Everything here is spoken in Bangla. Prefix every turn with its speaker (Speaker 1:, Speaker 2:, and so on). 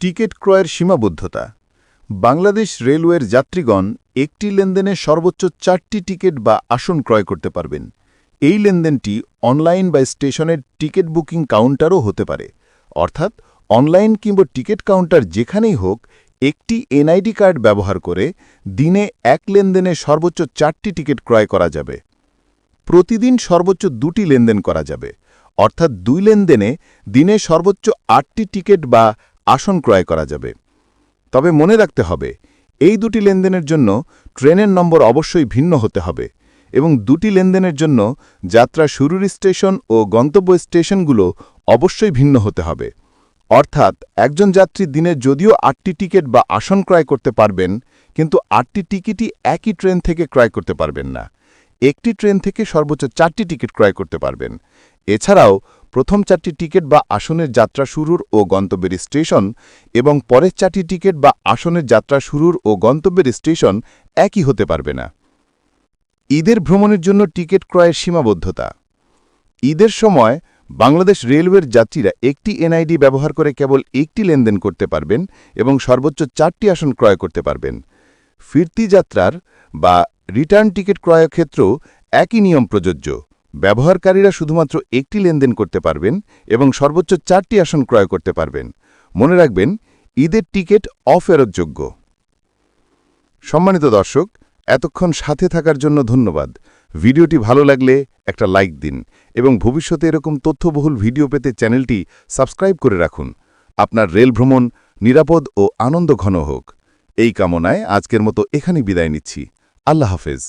Speaker 1: টিকিট ক্রয়ের সীমাবদ্ধতা। বাংলাদেশ রেলওয়ের যাত্রীগণ একটি লেনদেনে সর্বোচ্চ চারটি টিকিট বা আসন ক্রয় করতে পারবেন। এই লেনদেনটি অনলাইন বা স্টেশনের টিকিট বুকিং কাউন্টারও হতে পারে। অর্থাৎ, অনলাইন কিংবা টিকিট কাউন্টার যেখানেই হোক, একটি এনআইডি কার্ড ব্যবহার করে দিনে এক লেনদেনে সর্বোচ্চ চারটি টিকিট ক্রয় করা যাবে। প্রতিদিন সর্বোচ্চ দুটি লেনদেন করা যাবে। অর্থাৎ দুই লেনদেনে দিনে সর্বোচ্চ আটটি টিকিট বা আসন ক্রয় করা যাবে। তবে মনে রাখতে হবে, এই দুটি লেনদেনের জন্য ট্রেনের নম্বর অবশ্যই ভিন্ন হতে হবে এবং দুটি লেনদেনের জন্য যাত্রা শুরুর স্টেশন ও গন্তব্য স্টেশনগুলো অবশ্যই ভিন্ন হতে হবে। অর্থাৎ একজন যাত্রী দিনে যদিও আটটি টিকিট বা আসন ক্রয় করতে পারবেন, কিন্তু আটটি টিকিটই একই ট্রেন থেকে ক্রয় করতে পারবেন না। একটি ট্রেন থেকে সর্বোচ্চ চারটি টিকিট ক্রয় করতে পারবেন। এছাড়াও প্রথম চারটি টিকিট বা আসনের যাত্রা শুরুর ও গন্তব্যের স্টেশন এবং পরের চারটি টিকিট বা আসনের যাত্রা শুরুর ও গন্তব্যের স্টেশন একই হতে পারবে না। ঈদের ভ্রমণের জন্য টিকিট ক্রয়ের সীমাবদ্ধতা। ঈদের সময় বাংলাদেশ রেলওয়ের যাত্রীরা একটি এনআইডি ব্যবহার করে কেবল একটি লেনদেন করতে পারবেন এবং সর্বোচ্চ চারটি আসন ক্রয় করতে পারবেন। ফিরতি যাত্রার বা রিটার্ন টিকিট ক্রয়ের ক্ষেত্রেও একই নিয়ম প্রযোজ্য। ব্যবহারকারীরা শুধুমাত্র একটি লেনদেন করতে পারবেন এবং সর্বোচ্চ চারটি আসন ক্রয় করতে পারবেন। মনে রাখবেন, ঈদের টিকিট অফেরতযোগ্য। সম্মানিত দর্শক, এতক্ষণ সাথে থাকার জন্য ধন্যবাদ। ভিডিওটি ভালো লাগলে একটা লাইক দিন এবং ভবিষ্যতে এরকম তথ্যবহুল ভিডিও পেতে চ্যানেলটি সাবস্ক্রাইব করে রাখুন। আপনার রেল ভ্রমণ নিরাপদ ও আনন্দঘন হোক। এই কামনায় আজকের মতো এখানেই বিদায় নিচ্ছি। আল্লাহ হাফেজ।